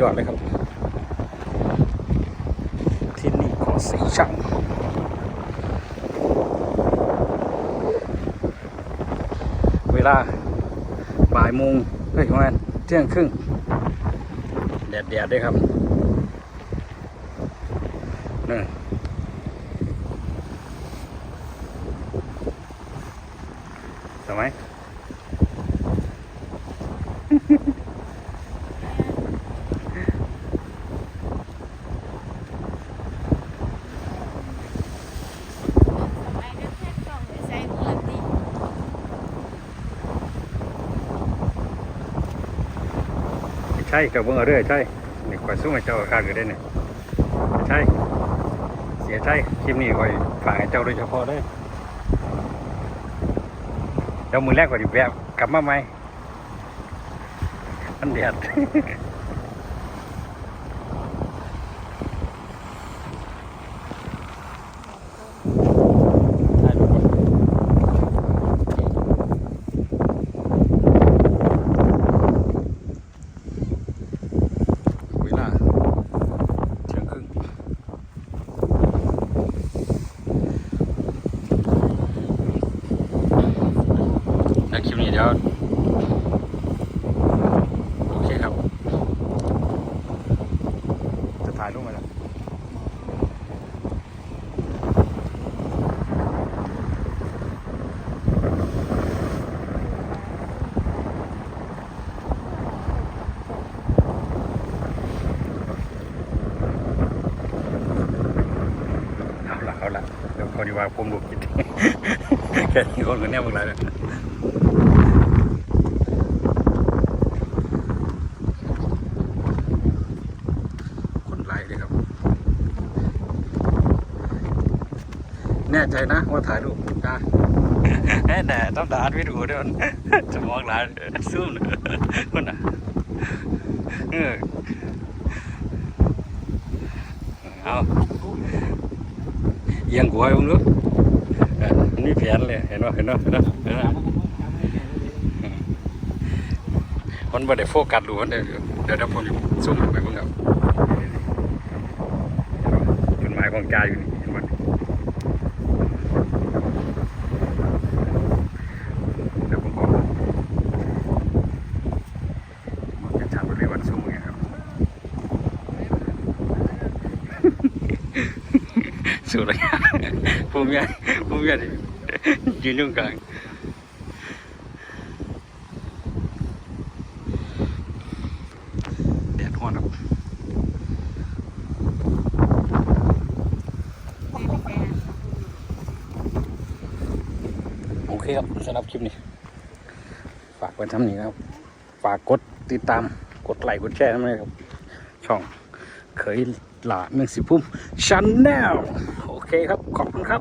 ยอดเลยครับ ที่นี่ขอสีช่างเวลาบ่ายโมงเฮ้ยประมาณเที่ยงครึ่ง แดดแดดด้วยครับนี่ทำไหมเดินแค่กล่องใส่เงินดิ ใช่กับเบิ้งเอาเรื่อยใช่นี่คอยสู้ให้เจ้าข้างอยู่ได้เนี่ยใช่เสียใช่คลิปนี้คอยฝากให้เจ้าโดยเฉพาะเลยเจ้ามือแรกก็ดิแวะกลับมาไหมมันเดือด ถ่ายรูปก่อนเวลาเที่ยงครึ่งแล้ว คลิปนี้เดี๋ยวโอเคครับ จะถ่ายรูปมาแล้ว เอาละเดี๋ยวพอดีว่าผมดูผิดแค่นี้คนกันแน่มึงไรเลยคนไล่เลยครับ แน่ใจนะว่าถ่ายรูปได้แน่แต่ต้องด่าวิดีโอด้วยมันจะมองหลานซูมเลยคนน่ะเออเอา อียงหัวให้มึงดูเออมันมีแผนเลยเห็นป่ะเห็นป่ะเห็นป่ะเห็นป่ะมันไม่ได้โฟกัสดูมันเดี๋ยวเดี๋ยวผมซุ่มไปมึงครับต้นไม้ของกายอยู่นี่เห็นป่ะเดี๋ยวผมบอกมันจะชัดไปเลยวันซูมไงครับ สุดเลยภูมิใจภูมิใจยืนตรงกลางแดดร้อนครับโอเคครับสำหรับคลิปนี้ ฝากไว้ทำนี้ครับ ฝากกดติดตามกดไลค์กดแชร์ด้วยครับ ช่องเคย หลาเมืองสิพุ่มชันแนลโอเคครับ ขอบคุณครับ